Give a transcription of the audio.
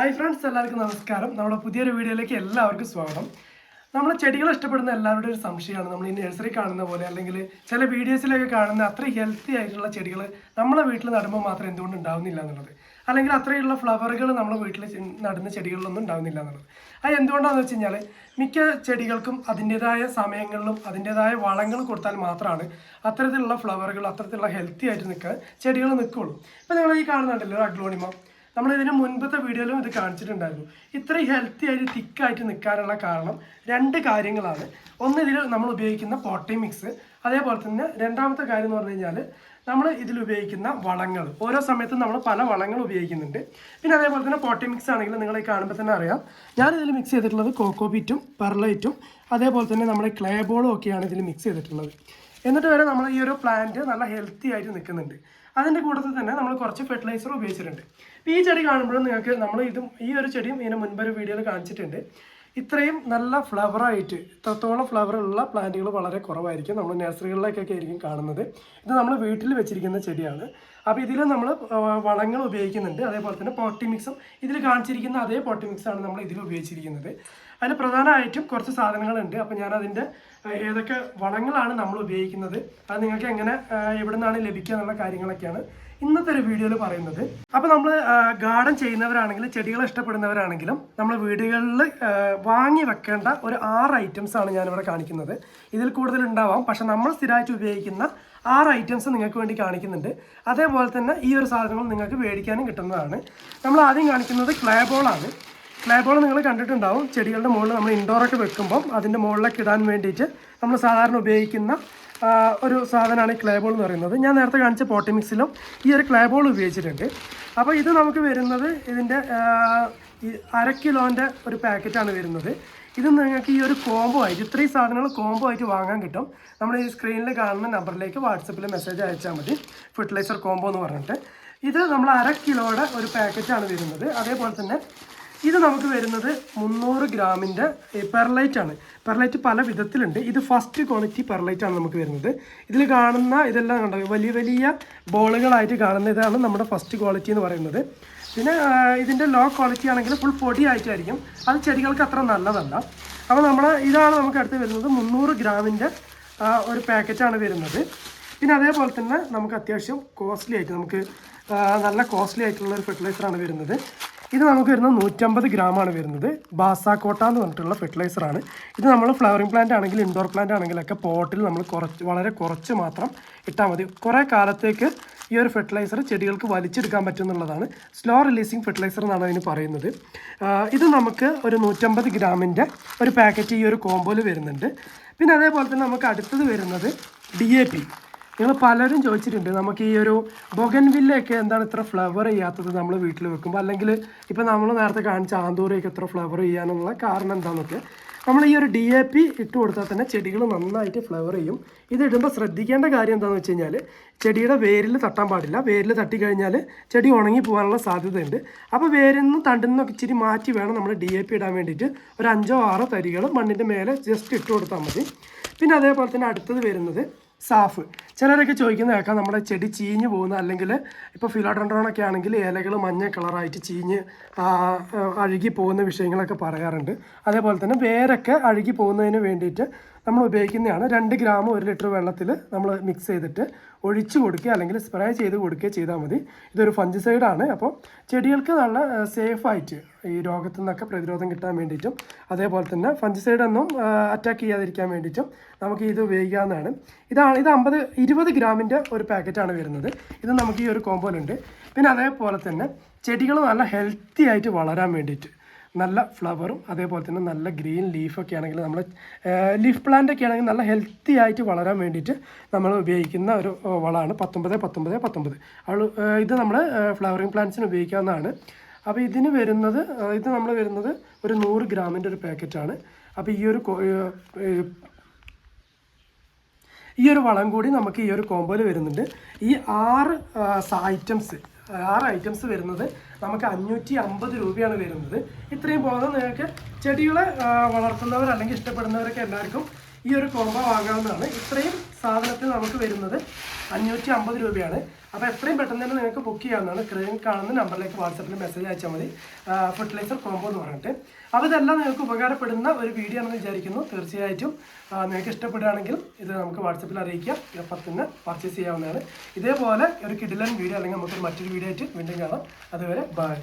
Hi friends എല്ലാവർക്കും നമസ്കാരം. നമ്മുടെ പുതിയൊരു വീഡിയോയിലേക്ക് എല്ലാവർക്കും സ്വാഗതം. നമ്മൾ ചെടികൾ ഇഷ്ടപ്പെടുന്ന എല്ലാവരുടെയും ഒരു സംശയമാണ്. നമ്മൾ ഈ നഴ്സറി കാണുന്ന പോലെ അല്ലെങ്കിൽ ചില വീഡിയോസിലൊക്കെ കാണുന്ന അത്ര ഹെൽത്തി ആയിട്ടുള്ള ചെടികൾ നമ്മളെ വീട്ടിൽ നടുമ്പോൾ മാത്രം എന്തുകൊണ്ട് ഉണ്ടാവുന്നില്ല എന്നുള്ളത്. അല്ലെങ്കിൽ അത്രയുള്ള ഫ്ലവറുകൾ നമ്മുടെ വീട്ടിൽ നടുന്ന ചെടികളിലൊന്നും ഉണ്ടാവുന്നില്ല എന്നുള്ളത്. അത് എന്തുകൊണ്ടാണെന്ന് വെച്ച് കഴിഞ്ഞാൽ മിക്ക ചെടികൾക്കും അതിന്റെതായ സമയങ്ങളിലും അതിന്റെതായ വളങ്ങൾ കൊടുത്താൽ മാത്രമാണ് അത്തരത്തിലുള്ള ഫ്ലവറുകൾ അത്തരത്തിലുള്ള ഹെൽത്തി ആയിട്ട് നിൽക്കുക ചെടികൾ നിൽക്കുകയുള്ളൂ. ഇപ്പം നിങ്ങൾ ഈ കാണുന്നുണ്ടല്ലോ അഗ്ലോണിമ. നമ്മൾ ഇതിന് മുൻപത്തെ വീഡിയോയിലും ഇത് കാണിച്ചിട്ടുണ്ടായിരുന്നു. ഇത്രയും ഹെൽത്തി ആയിട്ട് തിക്കായിട്ട് നിൽക്കാനുള്ള കാരണം രണ്ട് കാര്യങ്ങളാണ്. ഒന്ന് ഇതിൽ നമ്മൾ ഉപയോഗിക്കുന്ന പോട്ടി മിക്സ് അതേപോലെ തന്നെ രണ്ടാമത്തെ കാര്യം എന്ന് പറഞ്ഞു കഴിഞ്ഞാൽ നമ്മൾ ഇതിൽ ഉപയോഗിക്കുന്ന വളങ്ങൾ. ഓരോ സമയത്തും നമ്മൾ പല വളങ്ങൾ ഉപയോഗിക്കുന്നുണ്ട്. പിന്നെ അതേപോലെ തന്നെ പോട്ടി മിക്സ് ആണെങ്കിൽ നിങ്ങൾ ഈ കാണുമ്പോൾ തന്നെ അറിയാം. ഞാൻ മിക്സ് ചെയ്തിട്ടുള്ളത് കോക്കോബീറ്റും പെർലൈറ്റും അതേപോലെ തന്നെ നമ്മുടെ ക്ലേ ബോളും ഒക്കെയാണ് ഇതിൽ മിക്സ് ചെയ്തിട്ടുള്ളത്. എന്നിട്ട് വരെ നമ്മൾ ഈ ഒരു പ്ലാന്റ് നല്ല ഹെൽത്തി ആയിട്ട് നിൽക്കുന്നുണ്ട്. അതിന്റെ കൂട്ടത്തിൽ തന്നെ നമ്മൾ കുറച്ച് ഫെർട്ടിലൈസർ ഉപയോഗിച്ചിട്ടുണ്ട്. അപ്പോൾ ഈ ചെടി കാണുമ്പോഴും നിങ്ങൾക്ക് നമ്മൾ ഇതും ഈ ഒരു ചെടിയും ഇതിന് മുൻപൊരു വീഡിയോയിൽ കാണിച്ചിട്ടുണ്ട്. ഇത്രയും നല്ല ഫ്ലവറായിട്ട് ഇത്രത്തോളം ഫ്ലവറുള്ള പ്ലാന്റുകൾ വളരെ കുറവായിരിക്കും. നമ്മൾ നഴ്സറികളിലേക്കൊക്കെ ആയിരിക്കും കാണുന്നത്. ഇത് നമ്മൾ വീട്ടിൽ വെച്ചിരിക്കുന്ന ചെടിയാണ്. അപ്പോൾ ഇതിൽ നമ്മൾ വളങ്ങൾ ഉപയോഗിക്കുന്നുണ്ട്. അതേപോലെ തന്നെ പോട്ടി മിക്സും ഇതിൽ കാണിച്ചിരിക്കുന്ന അതേ പോട്ടി മിക്സാണ് നമ്മൾ ഇതിൽ ഉപയോഗിച്ചിരിക്കുന്നത്. അതിൽ പ്രധാനമായിട്ടും കുറച്ച് സാധനങ്ങളുണ്ട്. അപ്പോൾ ഞാൻ അതിന്റെ ഏതൊക്കെ വളങ്ങളാണ് നമ്മൾ ഉപയോഗിക്കുന്നത് അത് നിങ്ങൾക്ക് എങ്ങനെ എവിടെ നിന്നാണ് ലഭിക്കുക എന്നുള്ള കാര്യങ്ങളൊക്കെയാണ് ഇന്നത്തെ ഒരു വീഡിയോയിൽ പറയുന്നത്. അപ്പോൾ നമ്മൾ ഗാർഡൻ ചെയ്യുന്നവരാണെങ്കിലും ചെടികൾ ഇഷ്ടപ്പെടുന്നവരാണെങ്കിലും നമ്മൾ വീടുകളിൽ വാങ്ങി വെക്കേണ്ട ഒരു ആറ് ഐറ്റംസ് ആണ് ഞാനിവിടെ കാണിക്കുന്നത്. ഇതിൽ കൂടുതൽ ഉണ്ടാവാം. പക്ഷെ നമ്മൾ സ്ഥിരമായിട്ട് ഉപയോഗിക്കുന്ന ആറ് ഐറ്റംസ് നിങ്ങൾക്ക് വേണ്ടി കാണിക്കുന്നുണ്ട്. അതേപോലെ തന്നെ ഈ ഒരു സാധനങ്ങൾ നിങ്ങൾക്ക് മേടിക്കാനും കിട്ടുന്നതാണ്. നമ്മൾ ആദ്യം കാണിക്കുന്നത് ക്ലേ ബോളാണ് ക്ലേ ബോൾ നിങ്ങൾ കണ്ടിട്ടുണ്ടാവും. ചെടികളുടെ മുകളിൽ നമ്മൾ ഇൻഡോറൊക്കെ വെക്കുമ്പം അതിന്റെ മുകളിലൊക്കെ ഇടാൻ വേണ്ടിയിട്ട് നമ്മൾ സാധാരണ ഉപയോഗിക്കുന്ന ഒരു സാധനമാണ് ഈ ക്ലേ ബോൾ എന്ന് പറയുന്നത്. ഞാൻ നേരത്തെ കാണിച്ച പോട്ടി മിക്സിലും ഈ ഒരു ക്ലേ ബോൾ ഉപയോഗിച്ചിട്ടുണ്ട്. അപ്പോൾ ഇത് നമുക്ക് വരുന്നത് ഇതിന്റെ അര കിലോന്റെ ഒരു പാക്കറ്റാണ് വരുന്നത്. ഇത് നിങ്ങൾക്ക് ഈ ഒരു കോംബോ ആയിട്ട് ഇത്രയും സാധനങ്ങൾ കോംബോ ആയിട്ട് വാങ്ങാൻ കിട്ടും. നമ്മൾ ഈ സ്ക്രീനിൽ കാണുന്ന നമ്പറിലേക്ക് വാട്സപ്പിൽ മെസ്സേജ് അയച്ചാൽ മതി. ഫെർട്ടിലൈസർ കോംബോ എന്ന് പറഞ്ഞിട്ട്. ഇത് നമ്മൾ അര കിലോയുടെ ഒരു പാക്കറ്റാണ് വരുന്നത്. അതേപോലെ തന്നെ ഇത് നമുക്ക് വരുന്നത് മുന്നൂറ് ഗ്രാമിന്റെ പെർലൈറ്റ് ആണ്. പെർലൈറ്റ് പല വിധത്തിലുണ്ട്. ഇത് ഫസ്റ്റ് ക്വാളിറ്റി പെർലൈറ്റ് ആണ് നമുക്ക് വരുന്നത്. ഇതിൽ കാണുന്ന ഇതെല്ലാം കണ്ടോ? വലിയ വലിയ ബോളുകളായിട്ട് കാണുന്ന ഇതാണ് നമ്മുടെ ഫസ്റ്റ് ക്വാളിറ്റി എന്ന് പറയുന്നത്. പിന്നെ ഇതിന്റെ ലോ ക്വാളിറ്റി ആണെങ്കിൽ ഫുൾ പൊടി ആയിട്ടായിരിക്കും. അത് ചെടികൾക്ക് അത്ര നല്ലതല്ല. അപ്പോൾ നമ്മൾ ഇതാണ് നമുക്ക് അടുത്ത് വരുന്നത് മുന്നൂറ് ഗ്രാമിന്റെ ഒരു പാക്കറ്റാണ് വരുന്നത്. പിന്നെ അതേപോലെ തന്നെ നമുക്ക് അത്യാവശ്യം കോസ്റ്റ്ലി ആയിട്ട് നമുക്ക് നല്ല കോസ്റ്റ്ലി ആയിട്ടുള്ള ഒരു ഫെർട്ടിലൈസറാണ് വരുന്നത്. ഇത് നമുക്ക് വരുന്നത് നൂറ്റമ്പത് ഗ്രാമാണ് വരുന്നത്. ബാസാക്കോട്ട എന്ന് പറഞ്ഞിട്ടുള്ള ഫെർട്ടിലൈസർ ആണ്. ഇത് നമ്മൾ ഫ്ലവറിംഗ് പ്ലാന്റ് ആണെങ്കിലും ഇൻഡോർ പ്ലാന്റ് ആണെങ്കിലൊക്കെ പോട്ടിൽ നമ്മൾ കുറച്ച് വളരെ കുറച്ച് മാത്രം ഇട്ടാൽ മതി. കുറേ കാലത്തേക്ക് ഈ ഒരു ഫെർട്ടിലൈസർ ചെടികൾക്ക് വലിച്ചെടുക്കാൻ പറ്റും എന്നുള്ളതാണ് സ്ലോ റിലീസിങ് ഫെർട്ടിലൈസർ എന്നാണ് അതിന് പറയുന്നത്. ഇത് നമുക്ക് ഒരു നൂറ്റമ്പത് ഗ്രാമിന്റെ ഒരു പാക്കറ്റ് ഈ ഒരു കോമ്പോയിൽ വരുന്നുണ്ട്. പിന്നെ അതേപോലെ തന്നെ നമുക്ക് അടുത്തത് വരുന്നത് ഡി എ പി നിങ്ങൾ പലരും ചോദിച്ചിട്ടുണ്ട് നമുക്ക് ഈ ഒരു ബൊഗൻവില്ലയൊക്കെ എന്താണ് ഇത്ര ഫ്ലവർ ചെയ്യാത്തത് നമ്മൾ വീട്ടിൽ വെക്കുമ്പോൾ അല്ലെങ്കിൽ ഇപ്പോൾ നമ്മൾ നേരത്തെ കാണിച്ച ആന്തൂരയൊക്കെ എത്ര ഫ്ലവർ ചെയ്യാനുള്ള കാരണം എന്താണെന്നൊക്കെ നമ്മൾ ഈ ഒരു ഡി എ പി ഇട്ട് കൊടുത്താൽ തന്നെ ചെടികൾ നന്നായിട്ട് ഫ്ലവർ ചെയ്യും. ഇത് ഇടുമ്പോൾ ശ്രദ്ധിക്കേണ്ട കാര്യം എന്താണെന്ന് വെച്ച് കഴിഞ്ഞാൽ ചെടിയുടെ വേരിൽ തട്ടാൻ പാടില്ല. വേരിൽ തട്ടിക്കഴിഞ്ഞാൽ ചെടി ഉണങ്ങി പോകാനുള്ള സാധ്യതയുണ്ട്. അപ്പോൾ വേരിൽ നിന്ന് തണ്ടിൽ നിന്നൊക്കെ ഇച്ചിരി മാറ്റി വേണം നമ്മൾ ഡി എ പി ഇടാൻ വേണ്ടിയിട്ട്. ഒരു അഞ്ചോ ആറോ തരികൾ മണ്ണിന്റെ മേലെ ജസ്റ്റ് ഇട്ട് കൊടുത്താൽ മതി. പിന്നെ അതേപോലെ തന്നെ അടുത്തത് വരുന്നത് സാഫ്. ചിലരൊക്കെ ചോദിക്കുന്ന കേൾക്കാം നമ്മുടെ ചെടി ചീഞ്ഞ് പോകുന്ന അല്ലെങ്കിൽ ഇപ്പോൾ ഫിലോഡൻഡ്രോണൊക്കെ ആണെങ്കിൽ ഇലകൾ മഞ്ഞ കളറായിട്ട് ചീഞ്ഞ് അഴുകി പോകുന്ന വിഷയങ്ങളൊക്കെ പറയാറുണ്ട്. അതേപോലെ തന്നെ വേരൊക്കെ അഴുകി പോകുന്നതിന് വേണ്ടിയിട്ട് നമ്മൾ ഉപയോഗിക്കുന്നതാണ് രണ്ട് ഗ്രാം ഒരു ലിറ്റർ വെള്ളത്തിൽ നമ്മൾ മിക്സ് ചെയ്തിട്ട് ഒഴിച്ചു കൊടുക്കുക അല്ലെങ്കിൽ സ്പ്രേ ചെയ്ത് കൊടുക്കുക ചെയ്താൽ മതി. ഇതൊരു ഫഞ്ചിസൈഡാണ് അപ്പോൾ ചെടികൾക്ക് നല്ല സേഫായിട്ട് ഈ രോഗത്തു നിന്നൊക്കെ പ്രതിരോധം കിട്ടാൻ വേണ്ടിയിട്ടും അതേപോലെ തന്നെ ഫഞ്ചിസൈഡൊന്നും അറ്റാക്ക് ചെയ്യാതിരിക്കാൻ വേണ്ടിയിട്ടും നമുക്ക് ഇത് ഉപയോഗിക്കാവുന്നതാണ്. ഇതാണ് ഇത് അമ്പത് ഇരുപത് ഗ്രാമിന്റെ ഒരു പാക്കറ്റാണ് വരുന്നത്. ഇത് നമുക്ക് ഈ ഒരു കോമ്പോലുണ്ട് പിന്നെ അതേപോലെ തന്നെ ചെടികൾ നല്ല ഹെൽത്തി ആയിട്ട് വളരാൻ വേണ്ടിയിട്ട് നല്ല ഫ്ലവറും അതേപോലെ തന്നെ നല്ല ഗ്രീൻ ലീഫൊക്കെ ആണെങ്കിൽ നമ്മൾ ലീഫ് പ്ലാന്റ് ഒക്കെ ആണെങ്കിൽ നല്ല ഹെൽത്തി ആയിട്ട് വളരാൻ വേണ്ടിയിട്ട് നമ്മൾ ഉപയോഗിക്കുന്ന ഒരു വളമാണ്. പത്തൊമ്പത് പത്തൊമ്പത് പത്തൊമ്പത്. അവൾ ഇത് നമ്മൾ ഫ്ലവറിങ് പ്ലാന്റ്സിന് ഉപയോഗിക്കാവുന്നതാണ്. അപ്പോൾ ഇതിന് വരുന്നത് ഇത് നമ്മൾ വരുന്നത് ഒരു നൂറ് ഗ്രാമിന്റെ ഒരു പാക്കറ്റാണ്. അപ്പോൾ ഈ ഒരു ഈ ഒരു വളം കൂടി നമുക്ക് ഈ ഒരു കോമ്പോയിൽ വരുന്നുണ്ട്. ഈ ആറ് ഐറ്റംസ് ആറ് ഐറ്റംസ് വരുന്നത് നമുക്ക് അഞ്ഞൂറ്റി അമ്പത് രൂപയാണ് വരുന്നത്. ഇത്രയും പോകുന്നത് നിങ്ങൾക്ക് ചെടികളെ വളർത്തുന്നവർ അല്ലെങ്കിൽ ഇഷ്ടപ്പെടുന്നവരൊക്കെ എല്ലാവർക്കും ഈ ഒരു കോംബോ വാങ്ങാവുന്നതാണ്. ഇത്രയും സാധനത്തിന് നമുക്ക് വരുന്നത് അഞ്ഞൂറ്റി അമ്പത് രൂപയാണ്. അപ്പോൾ എത്രയും പെട്ടെന്ന് തന്നെ നിങ്ങൾക്ക് ബുക്ക് ചെയ്യാവുന്നതാണ്. ക്രീം കാണുന്ന നമ്പറിലേക്ക് വാട്സപ്പിൽ മെസ്സേജ് അയച്ചാൽ മതി. ഫെർട്ടിലൈസർ കോംബോ എന്ന് പറഞ്ഞിട്ട്. അപ്പോൾ ഇതെല്ലാം നിങ്ങൾക്ക് ഉപകാരപ്പെടുന്ന ഒരു വീഡിയോ ആണെന്ന് വിചാരിക്കുന്നു. തീർച്ചയായിട്ടും നിങ്ങൾക്ക് ഇഷ്ടപ്പെടുകയാണെങ്കിൽ ഇത് നമുക്ക് വാട്സപ്പിൽ അറിയിക്കാം. അപ്പം തന്നെ പർച്ചേസ് ചെയ്യാവുന്നതാണ്. ഇതേപോലെ ഒരു കിഡിലൻ വീഡിയോ അല്ലെങ്കിൽ നമുക്ക് മറ്റൊരു വീഡിയോ ആയിട്ട് വീണ്ടും കാണാം. അതുവരെ ബൈ